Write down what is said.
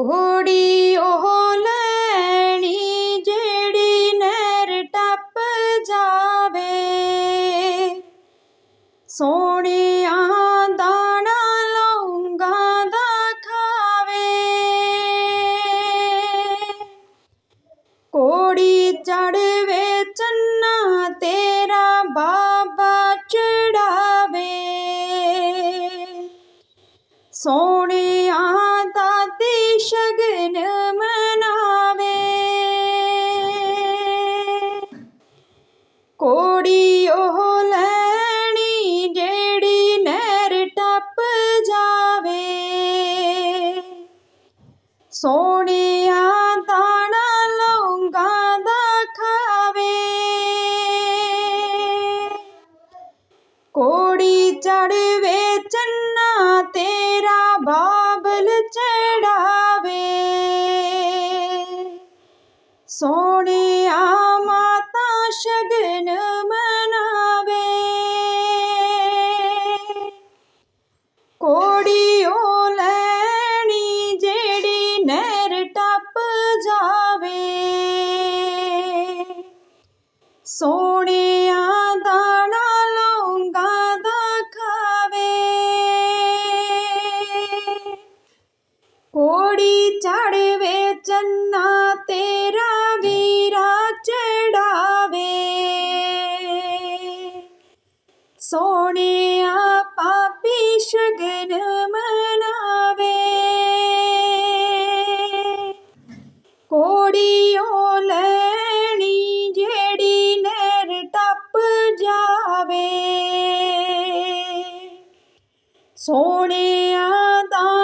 ਘੋੜੀ ਉਹ ਲੈਣੀ ਜਿਹੜੀ ਨਹਿਰ ਟੱਪ ਜਾਵੇ। ਸੋਹਣਿਆਂ ਦਾਣਾ ਲੌਂਗਾ ਦਾ ਖਾਵੇ। ਕੋੜੀ ਚੜਵੇ ਚੰਨਾ ਤੇਰਾ ਬਾਬਾ ਚੜਾਵੇ ਸੋਹਣਿਆਂ ਸ਼ਗਨ ਮਨਾਵੇ ਕੋੜੀ ਉਹ ਲੈਣੀ ਜਿਹੜੀ ਨਹਿਰ ਟੱਪ ਜਾਵੇ ਸੋਹਣਿਆਂ ਦਾਣਾ ਲੌਂਗਾਂ ਦਾ ਖਾਵੇ ਕੋੜੀ ਚੜਵੇ ਚੰਨਾ ਤੇਰਾ ਬਾਬਲ ਚੜਾ ਸੋਹਣਿਆ ਮਾਤਾ ਸ਼ਗਨ ਮਨਾਵੇ। ਕੋੜੀ ਉਹ ਲੈਣੀ ਜਿਹੜੀ ਨਹਿਰ ਟੱਪ ਜਾਵੇ। ਸੋਹਣਿਆਂ ਦਾਣਾ ਲੌਂਗਾਂ ਦਾ ਖਾਵੇ ਕੋੜੀ ਚੜਵੇ ਚੰਨਾ ਤੇਰਾ ਸੋਹਣਿਆ ਪਾਪੀ ਸ਼ਗਨ ਮਨਾਵੇ। ਕੋੜੀਓ ਲੈਣੀ ਜਿਹੜੀ ਨਹਿਰ ਟੱਪ ਜਾਵੇ। ਸੋਹਣਿਆ ਦਾ